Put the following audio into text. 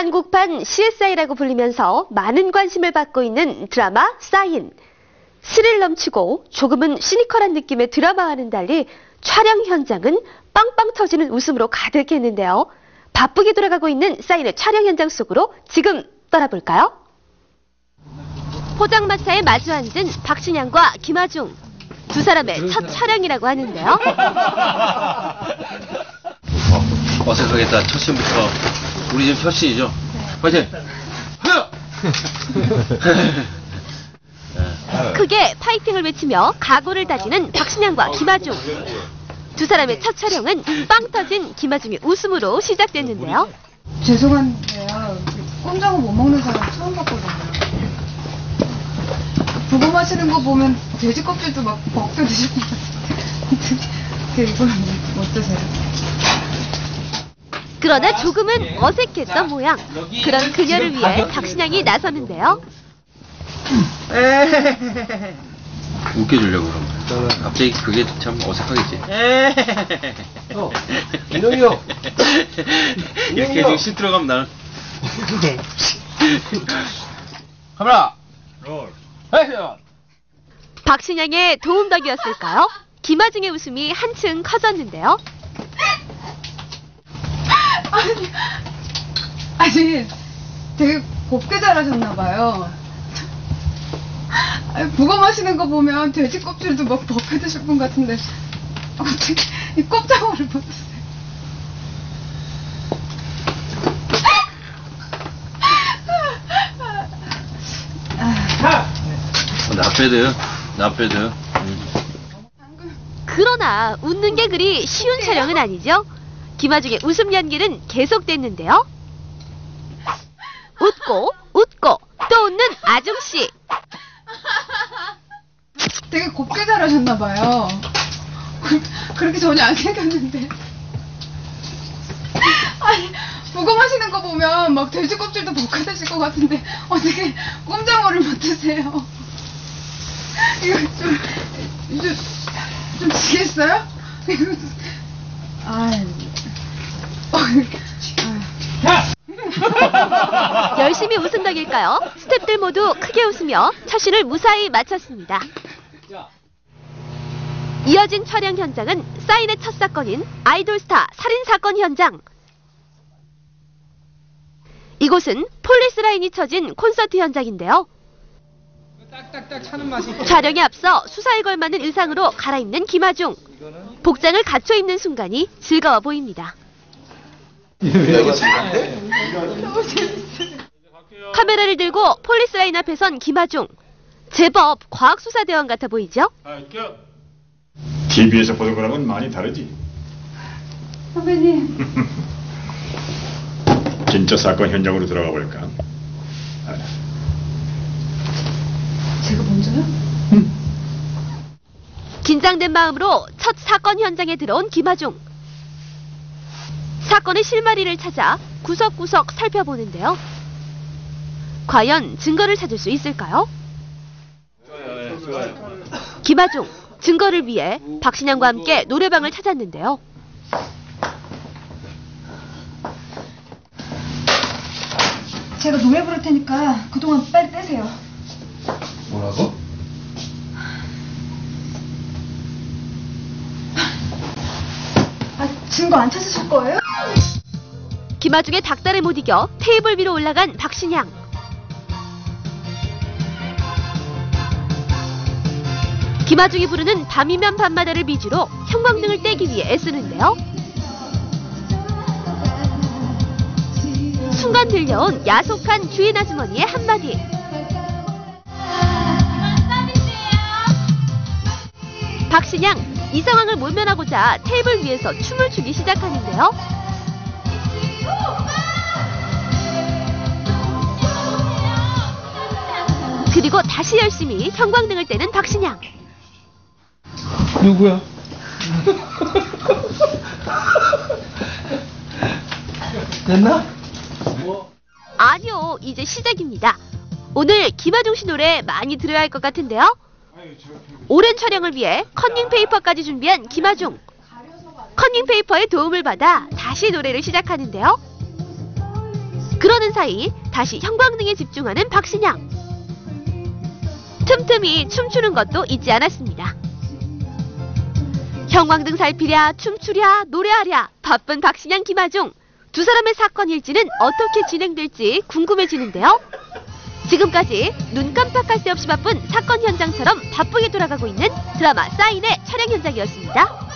한국판 CSI라고 불리면서 많은 관심을 받고 있는 드라마 사인. 스릴 넘치고 조금은 시니컬한 느낌의 드라마와는 달리 촬영 현장은 빵빵 터지는 웃음으로 가득했는데요. 바쁘게 돌아가고 있는 사인의 촬영 현장 속으로 지금 떠나볼까요? 포장마차에 마주 앉은 박신양과 김하중. 두 사람의 첫 촬영이라고 하는데요. 어, 어색하겠다. 첫 시험부터. 우리 첫 시이죠? 화이팅! 하나! 크게 파이팅을 외치며 각오를 다지는 박신양과 김하중. 두 사람의 첫 촬영은 빵 터진 김하중의 웃음으로 시작됐는데요. 죄송한데요. 꼼장어 못 먹는 사람 처음 봤거든요. 부고 마시는 거 보면 돼지 껍질도 막 벗겨 드실 것 같은데. 그 이걸 어떠세요? 그러나 조금은 어색했던 모양. 그런 그녀를 위해 박신양이 나서는데요. 웃겨주려고 그런 거야. 갑자기 그게 참 어색하겠지. 어, 인형이 형. 이렇게. 지금 실 들어가면 나는. 카메라! 롤. 액션! 박신양의 도움덕이었을까요? 김하중의 웃음이 한층 커졌는데요. 아니, 아니, 되게 곱게. 아니, 부고 마시는 거 보면 돼지 껍질도 막 벗겨 드실 분 같은데. 어떻게 이 꼼장어를 못 드세요? 어, 나빼드. 나빼드. 음. 그러나 웃는 게 그리 쉬운 촬영은 아니죠. 김하중의 웃음 연기는 계속됐는데요. 웃고 웃고 또 웃는 아중씨. 되게 곱게 잘하셨나봐요. 그, 그렇게 전혀 안 생겼는데. 아니, 부고 마시는 거 보면 막 돼지 껍질도 벗겨 드실 것 같은데 어떻게 꼼장어를 못 드세요? 이거 좀, 좀, 좀 지겠어요? 이거, 열심히 웃은 덕일까요? 스탭들 모두 크게 웃으며 처신을 무사히 마쳤습니다. 이어진 촬영 현장은 사인의 첫 사건인 아이돌스타 살인 사건 현장. 이곳은 폴리스 라인이 쳐진 콘서트 현장인데요. 딱딱딱 차는 맛이. 촬영에 앞서 수사에 걸맞는 의상으로 갈아입는 김하중. 복장을 갖춰 입는 순간이 즐거워 보입니다. 카메라를 들고 폴리스 라인 앞에 선 김하중. 제법 과학수사대원 같아 보이죠? TV에서 보던 거랑은 많이 다르지. 선배님. 진짜 사건 현장으로 들어가 볼까? 아, 제가 먼저요? 긴장된 마음으로 첫 사건 현장에 들어온 김하중. 사건의 실마리를 찾아 구석구석 살펴보는데요. 과연 증거를 찾을 수 있을까요? 김하중, 증거를 위해 박신양과 함께 노래방을 찾았는데요. 제가 노래 부를 테니까 그동안 빨리 떼세요. 뭐라고? 아, 증거 안 찾으실 거예요? 김하중의 닭달에 못 이겨 테이블 위로 올라간 박신양. 김하중이 부르는 밤이면 밤마다를 비주로 형광등을 떼기 위해 애쓰는데요. 순간 들려온 야속한 주인 아주머니의 한마디. 박신양, 이 상황을 모면하고자 테이블 위에서 춤을 추기 시작하는데요. 그리고 다시 열심히 형광등을 떼는 박신양. 누구야? 됐나? 아니요, 이제 시작입니다. 오늘 김하중 씨 노래 많이 들어야 할 것 같은데요. 오랜 촬영을 위해 컨닝 페이퍼까지 준비한 김하중. 컨닝 페이퍼의 도움을 받아 다시 노래를 시작하는데요. 그러는 사이 다시 형광등에 집중하는 박신양. 틈틈이 춤추는 것도 잊지 않았습니다. 형광등 살피랴, 춤추랴, 노래하랴 바쁜 박신양 김하중. 두 사람의 사건 일지는 어떻게 진행될지 궁금해지는데요. 지금까지 눈 깜짝할 새 없이 바쁜 사건 현장처럼 바쁘게 돌아가고 있는 드라마 사인의 촬영 현장이었습니다.